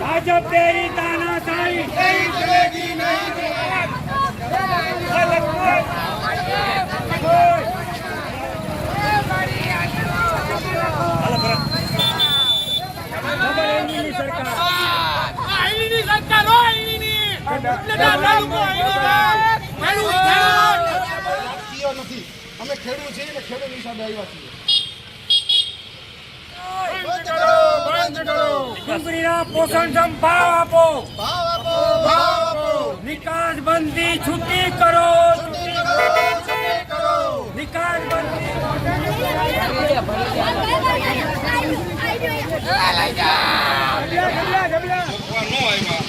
ભાજપ તેરી તાના નહીં ચલેગી નથી નિકાસ બંધી છૂટી કરો નિકાસ બંધી ન આવ્યા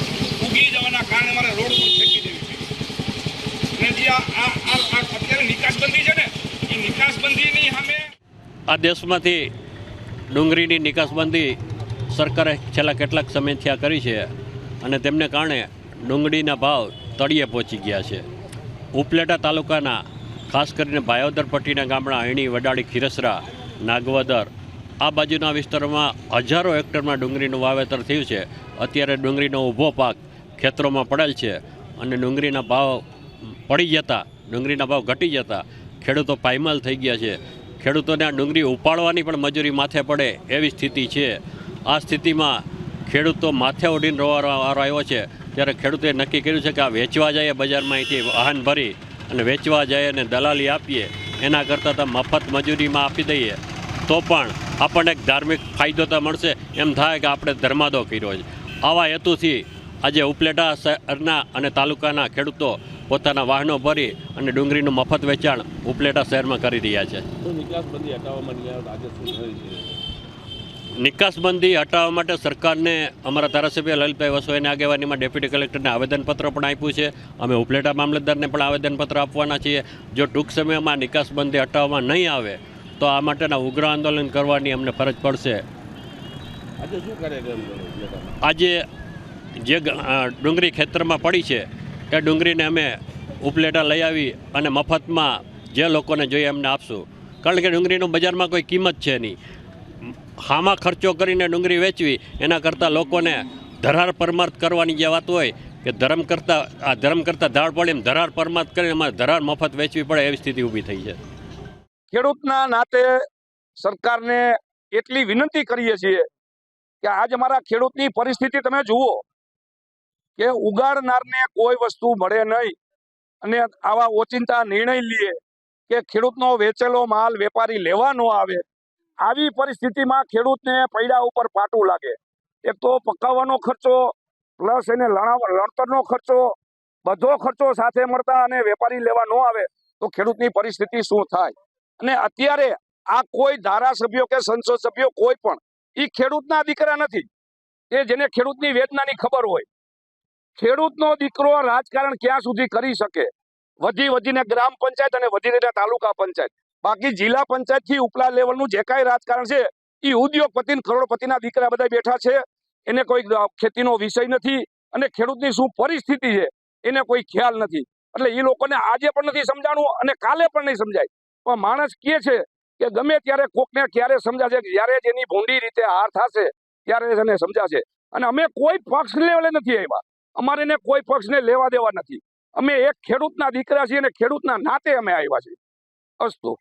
ઉગી જવાના કારણે મારે રોડ ઉપર ફેંકી દેવી છે અને જે આ આ આ- આ અત્યારે નિકાસબંધી છે ને એ આ દેશમાંથી ડુંગળીની નિકાસબંધી સરકારે છેલ્લા કેટલાક સમયથી આ કરી છે અને તેમને કારણે ડુંગળીના ભાવ તળિયે પહોંચી ગયા છે. ઉપલેટા તાલુકાના, ખાસ કરીને ભાયોદર પટ્ટીના ગામડા અહીણી વડાળી, ખીરસરા, નાગવદર, આ બાજુના વિસ્તારોમાં હજારો હેક્ટરમાં ડુંગળીનું વાવેતર થયું છે. અત્યારે ડુંગળીનો ઊભો પાક ખેતરોમાં પડેલ છે અને ડુંગળીના ભાવ પડી જતા, ડુંગળીના ભાવ ઘટી જતા ખેડૂતો પાયમાલ થઈ ગયા છે. ખેડૂતોને આ ડુંગળી ઉપાડવાની પણ મજૂરી માથે પડે એવી સ્થિતિ છે. આ સ્થિતિમાં ખેડૂતો માથે ઉડીને રોવાનો વારો આવ્યો છે. ત્યારે ખેડૂતોએ નક્કી કર્યું છે કે આ વેચવા જઈએ બજારમાં અહીંથી વાહન ભરી અને વેચવા જઈએ અને દલાલી આપીએ. એના કરતાં તો મફત મજૂરીમાં આપી દઈએ. તો પણ આપણને એક ધાર્મિક ફાયદો તો મળશે. એમ થાય કે આપણે ધર્માદો કર્યો છે. આવા હેતુથી આજે ઉપલેટા શહેરના અને તાલુકાના ખેડૂતો પોતાના વાહનો ભરી અને ડુંગળીનું મફત વેચાણ ઉપલેટા શહેરમાં કરી રહ્યા છે. નિકાસબંધી હટાવવા માટે સરકારને અમારા ધારાસભ્ય લલિતભાઈ વસોઈની આગેવાનીમાં ડેપ્યુટી કલેક્ટરને આવેદનપત્ર પણ આપ્યું છે. અમે ઉપલેટા મામલતદારને પણ આવેદનપત્ર આપવાના છીએ. જો ટૂંક સમયમાં નિકાસબંધી હટાવવામાં નહીં આવે તો આ માટેના ઉગ્ર આંદોલન કરવાની અમને ફરજ પડશે. આજે જે આજે જે ડુંગળી ખેતરમાં પડી છે એ ડુંગળીને અમે ઉપલેટા લઈ આવી અને મફતમાં જે લોકોને જોઈએ એમને આપશું. કારણ કે ડુંગળીનું બજારમાં કોઈ કિંમત છે નહીં. હામાં ખર્ચો કરીને ડુંગળી વેચવી, એના કરતાં લોકોને ધરાર પરમાર્થ કરવાની જે વાત હોય, કે ધર્મ કરતાં, આ ધર્મ કરતાં ધાડ પડે એમ ધરાર પરમાર્થ કરીને અમારે ધરાર મફત વેચવી પડે એવી સ્થિતિ ઊભી થઈ છે. ખેડૂતના નાતે સરકારને એટલી વિનંતી કરીએ છીએ કે આજ અમારા ખેડૂતની પરિસ્થિતિ તમે જુઓ. કે ઉગાડનારને કોઈ વસ્તુ મળે નહીં. અને આવા ઓચિંતા નિર્ણય લઈએ કે ખેડૂતનો વેચેલો માલ વેપારી લેવા ન આવે. આવી પરિસ્થિતિમાં ખેડૂતને પૈડા ઉપર પાટું લાગે. એક તો પકાવવાનો ખર્ચો, પ્લસ એને લણાવ, લણતરનો ખર્ચો, બધો ખર્ચો સાથે મળતા અને વેપારી લેવા ન આવે, તો ખેડૂતની પરિસ્થિતિ શું થાય? અને અત્યારે આ કોઈ ધારાસભ્યો કે સંસદ સભ્યો કોઈ પણ એ ખેડૂતના દીકરા નથી. એ જેને ખેડૂતની વેદનાની ખબર હોય ખેડૂતનો દીકરો રાજકારણ ક્યાં સુધી કરી શકે? વધી વધીને ગ્રામ પંચાયત અને વધીને તાલુકા પંચાયત. બાકી જિલ્લા પંચાયતથી ઉપલા લેવલનું જે કાંઈ રાજકારણ છે એ ઉદ્યોગપતિ કરોડપતિના દીકરા બધા બેઠા છે. એને કોઈ ખેતીનો વિષય નથી અને ખેડૂતની શું પરિસ્થિતિ છે, એને કોઈ ખ્યાલ નથી. એટલે એ લોકોને આજે પણ નથી સમજાણું અને કાલે પણ નહીં સમજાય. પણ માણસ કહે છે કે ગમે ત્યારે કોકને ક્યારે સમજાશે, જ્યારે જ એની ભૂંડી રીતે હાર થશે, ત્યારે એને સમજાશે. અને અમે કોઈ પક્ષ લેવલે નથી આવ્યા. અમારે એને કોઈ પક્ષને લેવા દેવા નથી. અમે એક ખેડૂતના દીકરા છીએ અને ખેડૂતના નાતે અમે આવ્યા છીએ. અસ્તુ.